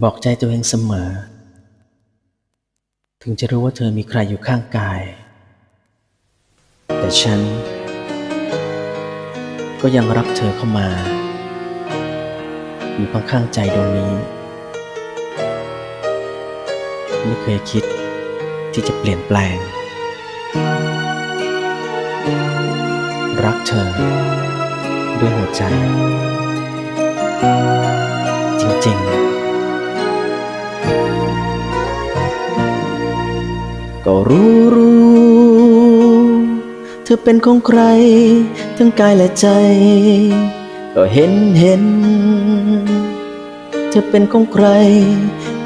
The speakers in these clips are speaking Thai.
บอกใจตัวเองเสมอ ถึงจะรู้ว่าเธอมีใครอยู่ข้างกาย แต่ฉัน ก็ยังรับเธอเข้ามา อยู่ข้างๆใจดวงนี้ ไม่เคยคิดที่จะเปลี่ยนแปลง รักเธอ ด้วยหัวใจ จริง ๆ ก็รู้รู้ เธอเป็นของใคร ทั้งกายและใจ ก็เห็นเห็น เธอเป็นของใคร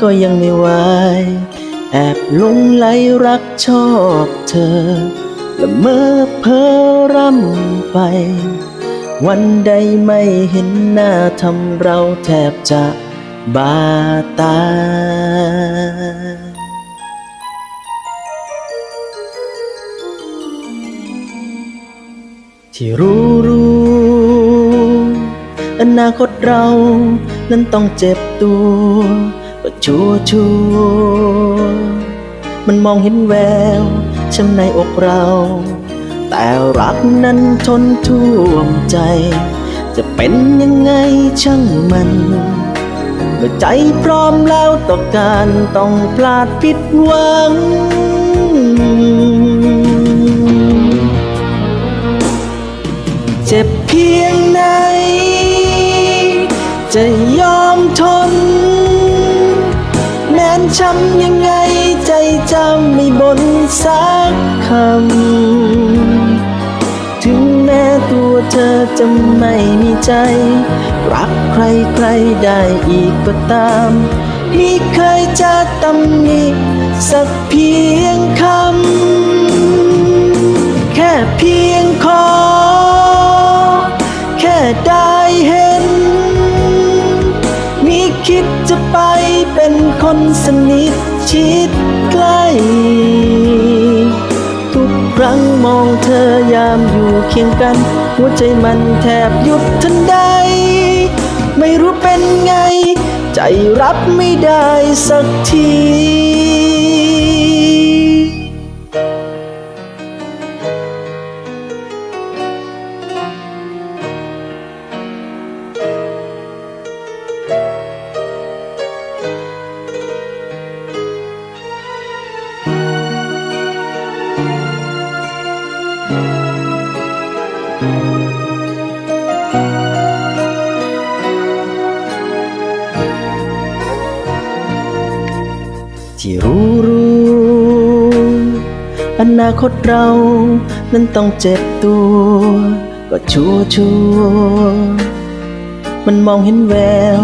ก็ยังไม่ไหวแอบหลงไหลรักชอบเธอละเมอเพ้อร่ำไป วันใดไม่เห็นหน้าทำเราแทบจะบาตาย ที่รู้รู้ อนาคตเรานั้นต้องเจ็บตัวก็ชัวชัวมันมองเห็นแววช้ำในอกเรา แต่รักนั้นทนท่วมใจ จะเป็นยังไงช่างมันเมื่อใจพร้อมแล้วต่อการต้องพลาดผิดหวัง เจ็บเพียงไหน จะยอมทน แม้นช้ำยังไงใจจะไม่บนสักคำ ถึงแม้ตัวเธอจะไม่มีใจ รักใครใครได้อีกก็ตามมิเคยจะตำหนิสักเพียงคำ เป็นคนสนิทชิดใกล้ ทุกครั้งมองเธอยามอยู่เคียงกัน หัวใจมันแทบหยุดทันใด ไม่รู้เป็นไง ใจรับไม่ได้สักที ที่รู้รู้อนาคตเรานั้นต้องเจ็บตัว ก็ชัวชัวมันมองเห็นแวว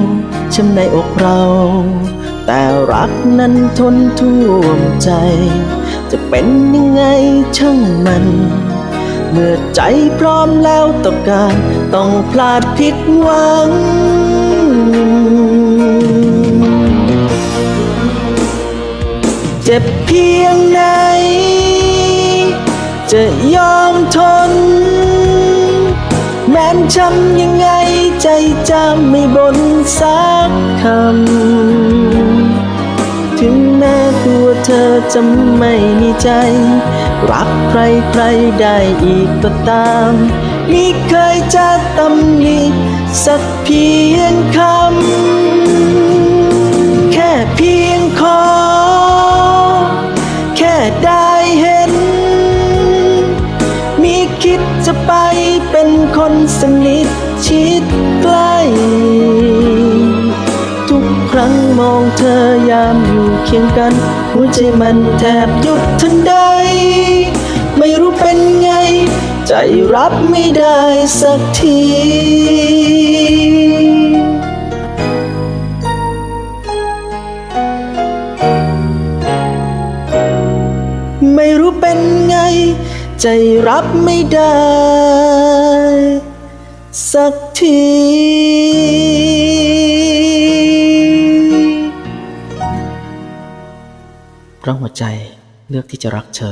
ช้ำในอกเรา แต่รักนั้นทนท่วมใจ จะเป็นยังไงช่างมัน เมื่อใจพร้อมแล้วต่อการต้องพลาดผิดหวัง เจ็บเพียงไหน จะยอมทน แม้นช้ำยังไงใจจะไม่บนสักคำ ถึงแม้ตัวเธอจะไม่มีใจ รักใครใครได้อีกก็ตามมิเคยจะตำหนิสักเพียงคำ แค่เพียงขอ แค่ได้เห็น มีคิดจะไปเป็นคนสนิทชิดใกล้ องเธอยามอยู่เคียงกัน หัวใจมันแทบหยุดทันใด ไม่รู้เป็นไง ใจรับไม่ได้สักทีไม่รู้เป็นไง ใจรับไม่ได้ สักที เพราะหัวใจเลือกที่จะรักเธอ